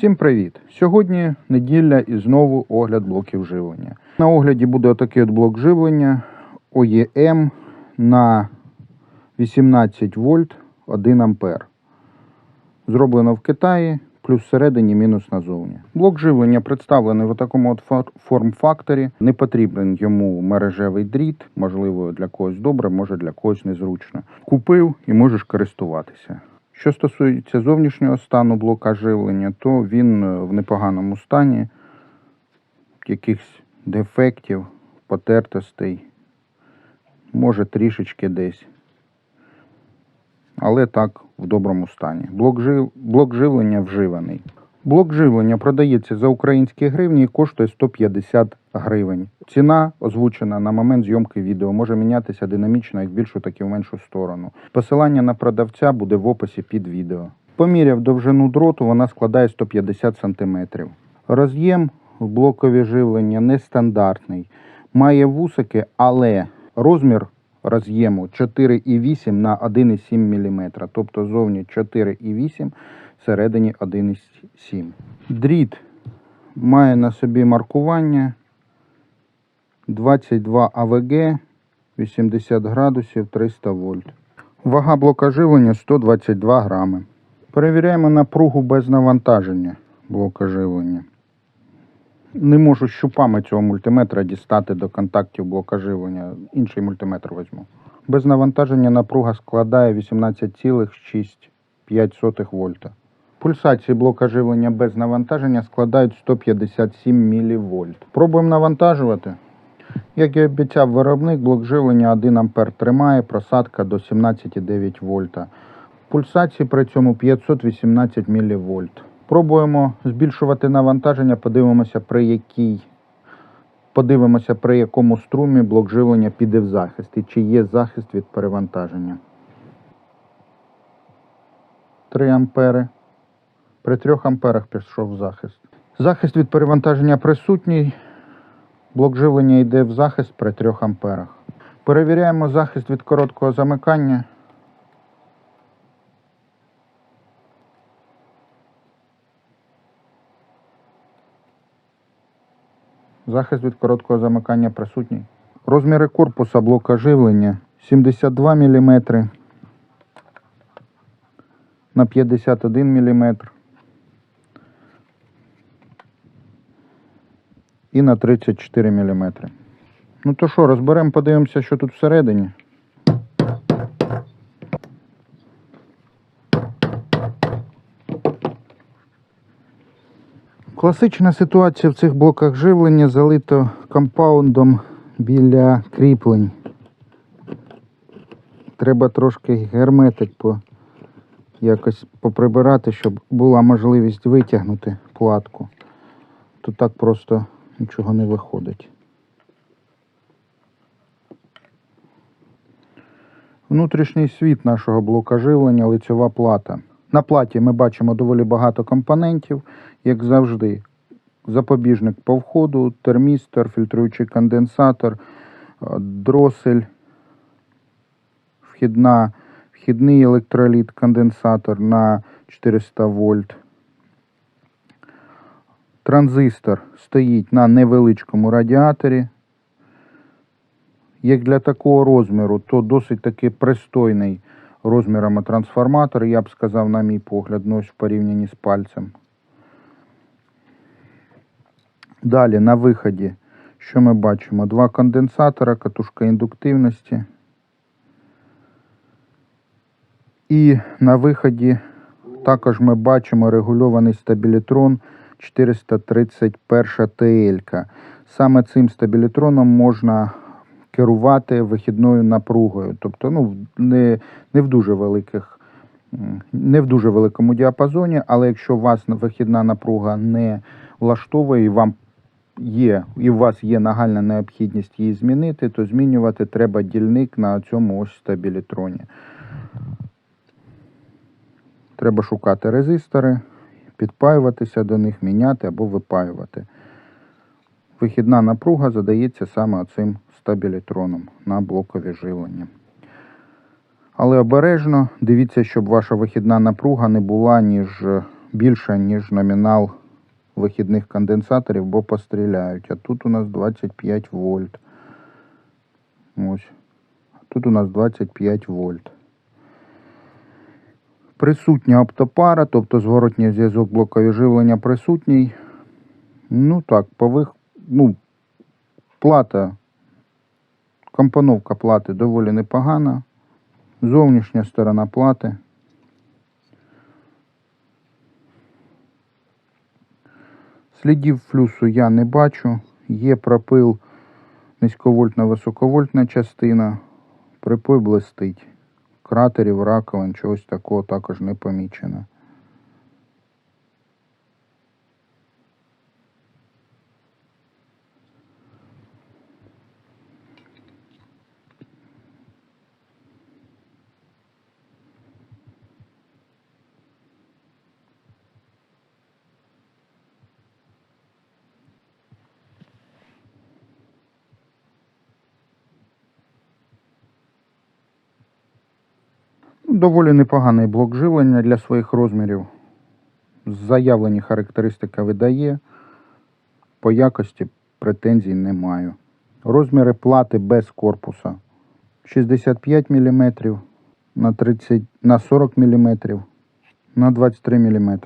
Всім привіт! Сьогодні неділя і знову огляд блоків живлення. На огляді буде отакий от блок живлення OEM на 18 вольт 1 ампер. Зроблено в Китаї, плюс всередині, мінус назовні. Блок живлення представлений в такому от форм-факторі. Не потрібен йому мережевий дріт, можливо, для когось добре, може для когось незручно. Купив і можеш користуватися. Що стосується зовнішнього стану блока живлення, то він е, в непоганому стані, якихось дефектів, потертостей, може трішечки десь. Але так, в доброму стані. Блок, жив... блок живлення вживаний. Блок живлення продається за українські гривні і коштує 150 гривень. Ціна, озвучена на момент зйомки відео, може мінятися динамічно як в більшу, так і в меншу сторону. Посилання на продавця буде в описі під відео. Поміряв довжину дроту, вона складає 150 см. Роз'єм в блокові живлення нестандартний. Має вусики, але розмір роз'єму 4,8 на 1,7 мм. Тобто зовні 4,8, всередині 1,7. Дріт має на собі маркування 22 АВГ, 80 градусів, 300 вольт. Вага блока живлення 122 грами. Перевіряємо напругу без навантаження блока живлення. Не можу щупами цього мультиметра дістати до контактів блока живлення. Інший мультиметр візьму. Без навантаження напруга складає 18,65 вольта. Пульсації блока живлення без навантаження складають 157 мВ. Пробуємо навантажувати. Як і обіцяв виробник, блок живлення 1 А тримає, просадка до 17,9 вольта. Пульсації при цьому 518 мВ. Пробуємо збільшувати навантаження, подивимося, при якій подивимося, при якому струмі блок живлення піде в захист і чи є захист від перевантаження. 3 ампери. При 3 амперах пішов захист. Захист від перевантаження присутній. Блок живлення йде в захист при 3 амперах. Перевіряємо захист від короткого замикання. Захист від короткого замикання присутній. Розміри корпуса блока живлення 72 мм на 51 мм і на 34 мм. Ну то що, розберемо, подивимося, що тут всередині. Класична ситуація в цих блоках живлення залито компаундом біля кріплень. Треба трошки герметик по, якось поприбирати, щоб була можливість витягнути платку. То так просто нічого не виходить. Внутрішній світ нашого блока живлення лицьова плата. На платі ми бачимо доволі багато компонентів, як завжди. Запобіжник по входу, термістор, фільтруючий конденсатор, е, дросель, вхідна, вхідний електроліт, конденсатор на 400 вольт. Транзистор стоїть на невеличкому радіаторі. Як для такого розміру, то досить таки пристойний розмірами трансформатор, я б сказав, на мій погляд, ну ось в порівнянні з пальцем. Далі на виході, що ми бачимо? Два конденсатора, катушка індуктивності. І на виході також ми бачимо регульований стабілітрон 431 ТЛ. Саме цим стабілітроном можна керувати вихідною напругою. Тобто ну, не, не в дуже великих, не в дуже великому діапазоні, але якщо у вас вихідна напруга не влаштовує і вам є, і у вас є нагальна необхідність її змінити, то змінювати треба дільник на цьому ось стабілітроні. Треба шукати резистори, підпаюватися до них, міняти або випаювати. Вихідна напруга задається саме оцим стабілітроном на блокові живлення. Але обережно дивіться, щоб ваша вихідна напруга не була ніж більша, ніж номінал вихідних конденсаторів, бо постріляють. А тут у нас 25 вольт. Ось. Тут у нас 25 вольт. Присутня оптопара, тобто зворотній зв'язок блокові живлення присутній. Ну так, пових... ну, плата, компоновка плати доволі непогана. Зовнішня сторона плати. Слідів флюсу я не бачу. Є пропил низьковольтна високовольтна частина. Припой блистить. Кратерів, раковин, чогось такого також не помічено. Ну, Доволі непоганий блок живлення для своїх розмірів. Заявлені характеристики видає. По якості претензій не маю. Розміри плати без корпуса 65 мм на, 30, на 40 мм на 23 мм.